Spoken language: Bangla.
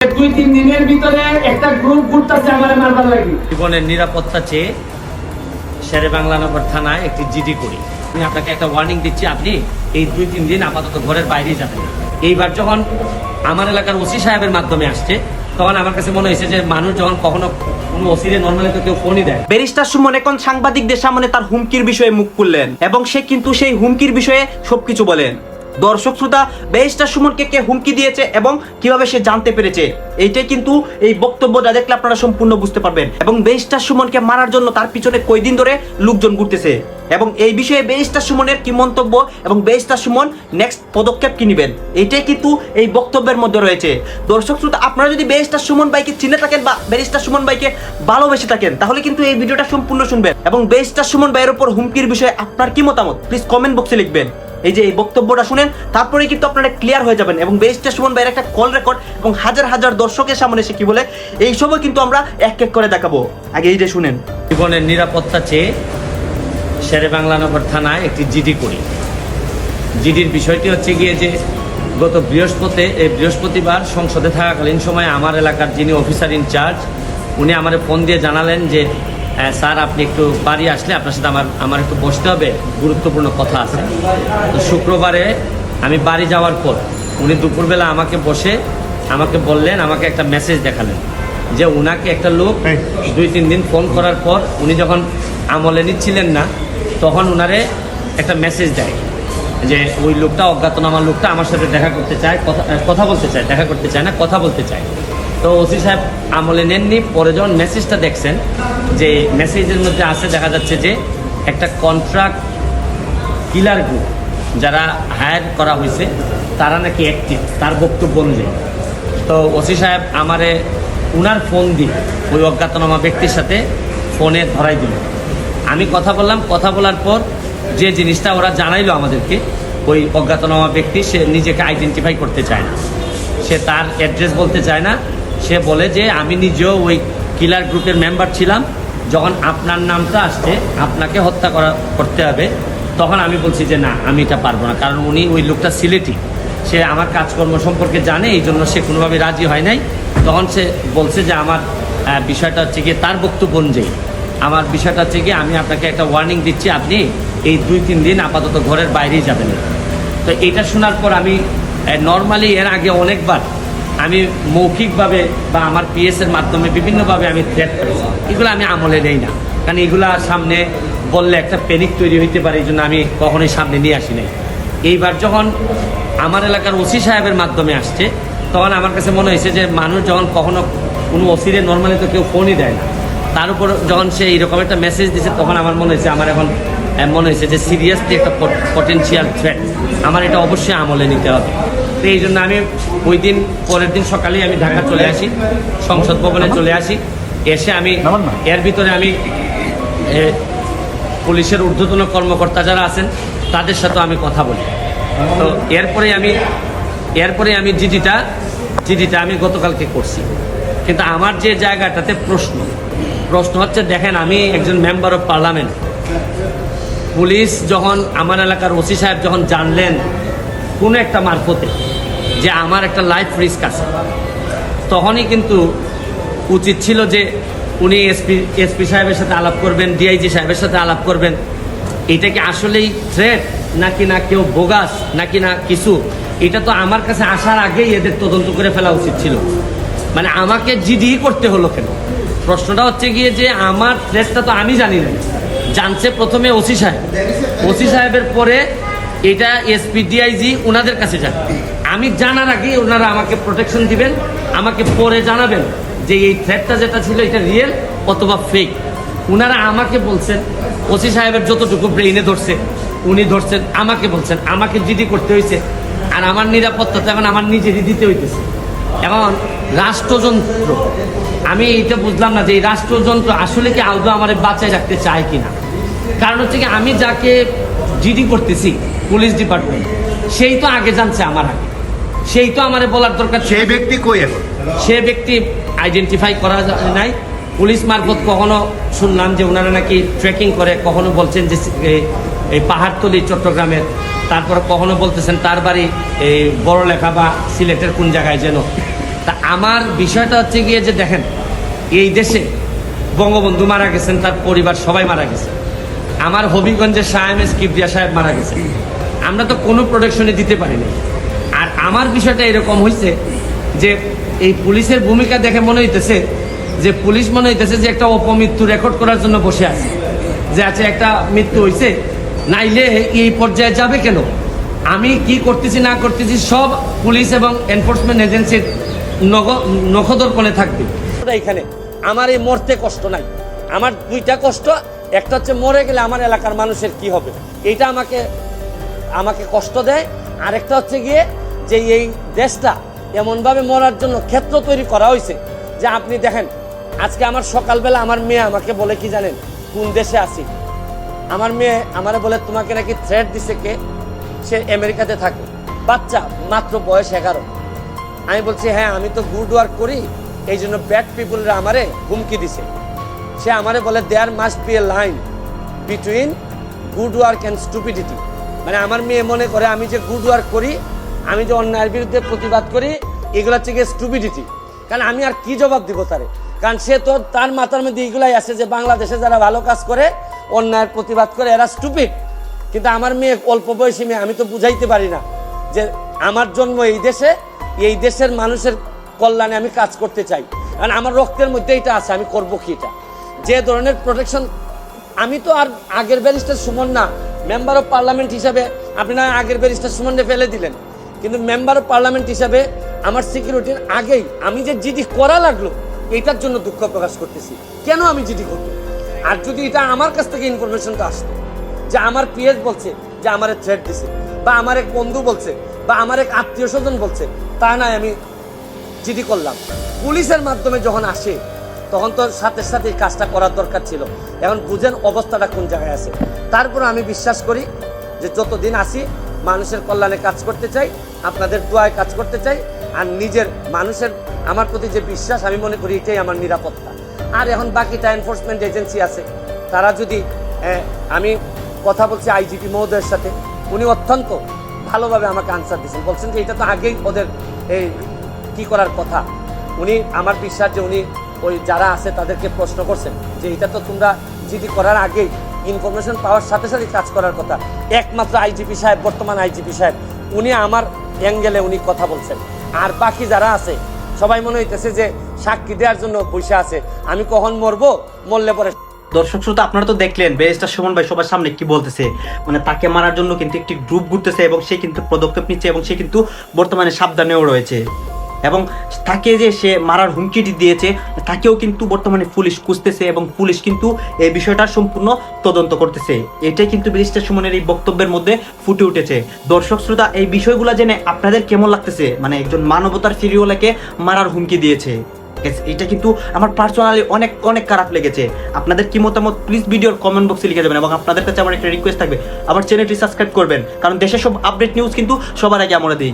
দুই তিন দিনের ভিতরে একটা গ্রুপ ঘুরতেছে আমার মারবার লাগি। জীবনের নিরাপত্তা চেয়ে শেরে বাংলানগর থানায় একটি জিডি করি। আমি আপনাকে একটা ওয়ার্নিং দিচ্ছি আপনি এই দুই তিন দিন আপাতত ঘরের বাইরেই যাবেন। এইবার যখন আমার এলাকার ওসি সাহেবের মাধ্যমে আসছে তখন আমার কাছে মনে হয়েছে যে মানুষ যখন কখনো কোনো ওসিরে নর্মালি তো কেউ ফোনই দেয় ব্যারিস্টার সুমন এখন সাংবাদিকদের সামনে তার হুমকির বিষয়ে মুখ খুললেন এবং সে কিন্তু সেই হুমকির বিষয়ে সবকিছু বলেন। দর্শক শ্রোতা, ব্যারিস্টার সুমনকে কে হুমকি দিয়েছে এবং কীভাবে সে জানতে পেরেছে, এইটাই কিন্তু এই বক্তব্যটা দেখলে আপনারা সম্পূর্ণ বুঝতে পারবেন। এবং ব্যারিস্টার সুমনকে মারার জন্য তার পিছনে কয়দিন ধরে লোকজন ঘুরতেছে। এবং এই বিষয়ে ব্যারিস্টার সুমনের কি মন্তব্য এবং ব্যারিস্টার সুমন নেক্সট পদক্ষেপ কি নেবেন, এইটাই কিন্তু এই বক্তব্যের মধ্যে রয়েছে। দর্শক শ্রোতা, আপনারা যদি ব্যারিস্টার সুমন ভাইকে চিনে থাকেন বা ব্যারিস্টার সুমন ভাইকে ভালোবেসে থাকেন, তাহলে কিন্তু এই ভিডিওটা সম্পূর্ণ শুনবেন। এবং ব্যারিস্টার সুমন ভাইয়ের উপর হুমকির বিষয়ে আপনার কি মতামত? প্লিজ কমেন্ট বক্সে লিখবেন। এই যে এই বক্তব্যটা শুনেন তারপরে কিন্তু আপনারা ক্লিয়ার হয়ে যাবেন। এবং ব্যারিস্টার সুমন ভাইয়ের একটা কল রেকর্ড এবং হাজার হাজার দর্শকের সামনে এসে কি বলে এই সবও কিন্তু আমরা এক এক করে দেখাবো। আগে এই যে শুনেন। জীবনের নিরাপত্তা চেয়ে শেরে বাংলানগর থানায় একটি জিডি করি। জিডির বিষয়টি হচ্ছে গিয়ে যে গত বৃহস্পতি এই বৃহস্পতিবার সংসদে থাকাকালীন সময় আমার এলাকার যিনি অফিসার ইনচার্জ উনি আমার ফোন দিয়ে জানালেন যে "হ্যাঁ, স্যার আপনি একটু বাড়ি আসলে আপনার সাথে আমার আমার একটু বসতে হবে। গুরুত্বপূর্ণ কথা আছে। তো শুক্রবারে আমি বাড়ি যাওয়ার পর উনি দুপুরবেলা আমাকে বসে আমাকে বললেন আমাকে একটা মেসেজ দেখালেন যে উনাকে একটা লোক দুই তিন দিন ফোন করার পর উনি যখন আমলে নিচ্ছিলেন না তখন উনারে একটা মেসেজ দেয় যে ওই লোকটা অজ্ঞাতনামা লোকটা আমার সাথে দেখা করতে চায় কথা কথা বলতে চায় দেখা করতে চায় না কথা বলতে চায়। তো ওসি সাহেব আমলে নেননি। পরে যখন মেসেজটা দেখছেন, যে মেসেজের মধ্যে আছে, দেখা যাচ্ছে যে একটা কন্ট্রাক্ট কিলার গ্রুপ যারা হায়ার করা হয়েছে, তারা নাকি অ্যাক্টিভ তার বক্তব্য অনুযায়ী। তো ওসি সাহেব আমারে উনার ফোন দিয়ে ওই অজ্ঞাতনামা ব্যক্তির সাথে ফোনে ধরাই দিল। আমি কথা বললাম, কথা বলার পর যে জিনিসটা ওরা জানাইলো আমাদেরকে, ওই অজ্ঞাতনামা ব্যক্তি সে নিজেকে আইডেন্টিফাই করতে চায় না। সে তার অ্যাড্রেস বলতে চায় না সে বলে যে, আমি নিজেও ওই কিলার গ্রুপের মেম্বার ছিলাম। যখন আপনার নামটা আসছে, আপনাকে হত্যা করা, করতে হবে। তখন আমি বলছি যে, না, আমি এটা পারব না। কারণ উনি ওই লোকটা সিলেটি। সে আমার কাজকর্ম সম্পর্কে জানে, এই জন্য সে কোনোভাবে রাজি হয় নাই। তখন সে বলছে যে, আমার বিষয়টা হচ্ছে গিয়ে তার বক্তব্য অনুযায়ী। আমার বিষয়টা হচ্ছে গিয়ে আমি আপনাকে একটা ওয়ার্নিং দিচ্ছি, আপনি এই দুই তিন দিন আপাতত ঘরের বাইরেই যাবেন। তো এটা শোনার পর আমি নর্মালি এর আগে অনেকবার আমি মৌখিকভাবে বা আমার পিএস এর মাধ্যমে বিভিন্নভাবে আমি থ্রেট করেছি। এগুলো আমি আমলে নেই না। কারণ এগুলা সামনে বললে একটা প্যানিক তৈরি হইতে পারে, এই জন্য আমি কখনোই সামনে নিয়ে আসি নাই। এইবার যখন আমার এলাকার ওসি সাহেবের মাধ্যমে আসছে, তখন আমার কাছে মনে হয়েছে যে মানুষ যখন কখনো কোনো ওসিরে নর্মালি তো কেউ ফোনই দেয় না। তার উপর যখন সে এইরকম একটা মেসেজ দিছে, তখন আমার মনে হয়েছে আমার এখন মনে হয়েছে যে সিরিয়াসলি একটা পটেনশিয়াল থ্রেট আমার এটা অবশ্যই আমলে নিতে হবে। তো এই জন্য আমি ওই দিন পরের দিন সকালেই আমি ঢাকা চলে আসি সংসদ ভবনে চলে আসি। এসে আমি এর ভিতরে আমি পুলিশের ঊর্ধ্বতন কর্মকর্তা যারা আছেন তাদের সাথে আমি কথা বলি। তো এরপরে আমি এরপরে আমি জিডিটা জিডিটা আমি গতকালকে করছি। কিন্তু আমার যে জায়গাটাতে প্রশ্ন প্রশ্ন হচ্ছে দেখেন আমি একজন মেম্বার অফ পার্লামেন্ট পুলিশ যখন আমার এলাকার ওসি সাহেব যখন জানলেন কোনো একটা মারফতে যে আমার একটা লাইফ রিস্ক আছে, তখনই কিন্তু উচিত ছিল যে উনি এসপি এসপি সাহেবের সাথে আলাপ করবেন ডিআইজি সাহেবের সাথে আলাপ করবেন। এটা কি আসলেই থ্রেট নাকি না কেউ বোগাস নাকি না কিছু? এটা তো আমার কাছে আসার আগেই এদের তদন্ত করে ফেলা উচিত ছিল। মানে আমাকে জিডি করতে হলো কেন? প্রশ্নটা হচ্ছে গিয়ে যে আমার থ্রেটটা তো আমি জানি না। জানছে প্রথমে ওসি সাহেব। ওসি সাহেবের পরে এটা এসপি, ডিআইজি ওনাদের কাছে যান। আমি জানার আগে ওনারা আমাকে প্রোটেকশন দিবেন, আমাকে পরে জানাবেন যে এই থ্রেটটা যেটা ছিল এটা রিয়েল অথবা ফেক ওনারা আমাকে বলছেন, ওসি সাহেবের যতটুকু ব্রেইনে ধরছে, উনি ধরছেন, আমাকে বলছেন, আমাকে জিডি করতে হয়েছে, আর আমার নিরাপত্তা তো এখন আমার নিজেরই দিতে হইতেছে। এখন রাষ্ট্রযন্ত্র, আমি এইটা বুঝলাম না যে এই রাষ্ট্রযন্ত্র আসলে কি আদৌ আমার বাঁচায় রাখতে চায় কিনা। কারণ হচ্ছে কি আমি যাকে জিডি করতেছি পুলিশ ডিপার্টমেন্ট সেই তো আগে জানছে আমার আগে। সেই তো আমারে বলার দরকার। সেই ব্যক্তি কই এখন? সে ব্যক্তি আইডেন্টিফাই করা নাই। পুলিশ মারফত কখনো শুনলাম যে ওনারা নাকি ট্রেকিং করে কখনো বলছেন যে এই- এই পাহাড়তলি চট্টগ্রামের। তারপর কখনো বলতেছেন তার বাড়ি এই বড় লেখা বা সিলেটের কোন জায়গায় যেন। তা আমার বিষয়টা হচ্ছে গিয়ে যে দেখেন এই দেশে বঙ্গবন্ধু মারা গেছেন তার পরিবার সবাই মারা গেছে। আমার হবিগঞ্জের এস কিবরিয়া সাহেব মারা গেছে। আমরা তো কোনো প্রোডাকশনে দিতে পারিনি। আর আমার বিষয়টা এরকম হয়েছে যে এই পুলিশের ভূমিকা দেখে মনে হইতেছে যে পুলিশ মনে হইতেছে যে একটা অপমৃত্যু রেকর্ড করার জন্য বসে আছে। যে আছে একটা মৃত্যু হয়েছে নাইলে এই পর্যায়ে যাবে কেন? আমি কি করতেছি, না করতেছি সব পুলিশ এবং এনফোর্সমেন্ট এজেন্সির নখদর্পণে থাকবে। এখানে, আমার এই মরতে কষ্ট নাই। আমার দুইটা কষ্ট একটা হচ্ছে মরে গেলে আমার এলাকার মানুষের কি হবে? এটা আমাকে আমাকে কষ্ট দেয়। আরেকটা হচ্ছে গিয়ে যে এই দেশটা এমনভাবে মরার জন্য ক্ষেত্র তৈরি করা হয়েছে যে আপনি দেখেন, আজকে আমার সকালবেলা আমার মেয়ে আমাকে বলে কি জানেন? কোন দেশে আছি? আমার মেয়ে আমারে বলে, তোমাকে নাকি থ্রেট দিছে কে? সে আমেরিকাতে থাকে। বাচ্চা, মাত্র বয়স এগারো। আমি বলছি হ্যাঁ আমি তো গুড ওয়ার্ক করি এই জন্য ব্যাড পিপুলরা আমারে হুমকি দিছে। সে আমারে বলে there must be a line between good work and stupidity মানে আমার মেয়ে মনে করে, আমি যে গুড ওয়ার্ক করি, আমি যে অন্যায়ের বিরুদ্ধে প্রতিবাদ করি, এগুলো হচ্ছে গিয়ে স্টুপিডিটি কারণ আমি আর কি জবাব দিব তারে? কারণ সে তো তার মাথার মধ্যে এগুলাই আছে যে বাংলাদেশে যারা ভালো কাজ করে, অন্যায়ের প্রতিবাদ করে, এরা স্টুপিড কিন্তু আমার মেয়ে অল্প বয়সী মেয়ে, আমি তো বুঝাইতে পারি না যে আমার জন্ম এই দেশে, এই দেশের মানুষের কল্যাণে আমি কাজ করতে চাই। কারণ আমার রক্তের মধ্যে এটা আছে, আমি করব কি এটা? যে ধরনের প্রোটেকশন আমি তো আর আগের ব্যারিস্টার সুমন না মেম্বার অফ পার্লামেন্ট হিসাবে আপনি না আগের ব্যারিস্টার সুমনকে ফেলে দিলেন। কিন্তু মেম্বার অফ পার্লামেন্ট হিসাবে আমার সিকিউরিটির আগেই আমি যে জিডি করা লাগল, এটার জন্য দুঃখ প্রকাশ করতেছি। কেন আমি জিডি করব? আর যদি এটা আমার কাছ থেকে ইনফরমেশনটা আসতো, যে আমার পিএস বলছে, যে আমার থ্রেট দিছে, বা আমার এক বন্ধু বলছে, বা আমার এক আত্মীয় স্বজন বলছে, তা নয় আমি জিডি করলাম। পুলিশের মাধ্যমে যখন আসে তখন তো সাথে সাথে কাজটা করার দরকার ছিল। এখন বুঝেন অবস্থাটা কোন জায়গায় আছে। তারপর আমি বিশ্বাস করি যে যতদিন আসি মানুষের কল্যাণে কাজ করতে চাই, আপনাদের দোয়ায় কাজ করতে চাই, আর নিজের মানুষের আমার প্রতি যে বিশ্বাস, আমি মনে করি এটাই আমার নিরাপত্তা। আর এখন বাকিটা এনফোর্সমেন্ট এজেন্সি আছে। তারা যদি আমি কথা বলছি আইজিপি মহোদয়ের সাথে, উনি অত্যন্ত ভালোভাবে আমাকে আনসার দিয়েছেন। বলছেন যে এটা তো আগেই ওদের এই কী করার কথা। উনি, আমার বিশ্বাস যে উনি ওই যারা আছে তাদেরকে প্রশ্ন করছেন যে এটা তো তোমরা জিডি করার আগেই ইনফরমেশন পাওয়ার সাথে সাথে কাজ করার কথা। একমাত্র আইজিপি সাহেব, বর্তমান আইজিপি সাহেব, উনি আমার অ্যাঙ্গেলে উনি কথা বলছেন। আর বাকি যারা আছে, সবাই মনে হইতেছে যে সাক্ষী দেওয়ার জন্য পয়সা আছে। আমি কখন মরবো? মরলে পরে দর্শক শ্রোতা, আপনারা তো দেখলেন ব্যারিস্টার সুমন ভাই সবার সামনে কি বলতেছে। মানে তাকে মারার জন্য কিন্তু একটি গ্রুপ ঘুরতেছে এবং সে কিন্তু পদক্ষেপ নিচ্ছে এবং সে কিন্তু বর্তমানে সাবধানেও রয়েছে। এবং তাকে যে সে মারার হুমকিটি দিয়েছে, তাকেও কিন্তু বর্তমানে পুলিশ খুঁজতেছে এবং পুলিশ কিন্তু এই বিষয়টা সম্পূর্ণ তদন্ত করতেছে। এটাই কিন্তু ব্যারিস্টার সুমনের এই বক্তব্যের মধ্যে ফুটে উঠেছে। দর্শক শ্রোতা, এই বিষয়গুলো জেনে আপনাদের কেমন লাগতেছে? মানে একজন মানবতার ফিরিওয়ালাকে মারার হুমকি দিয়েছে। এটা কিন্তু আমার পার্সোনালি অনেক অনেক খারাপ লেগেছে। আপনাদের কি মতামত? প্লিজ ভিডিওর কমেন্ট বক্সে লিখে দেবেন এবং আপনাদের কাছে আমার একটা রিকোয়েস্ট থাকবে। আমার চ্যানেলটি সাবস্ক্রাইব করবেন, কারণ দেশের সব আপডেট নিউজ কিন্তু সবার আগে আমরা দিই।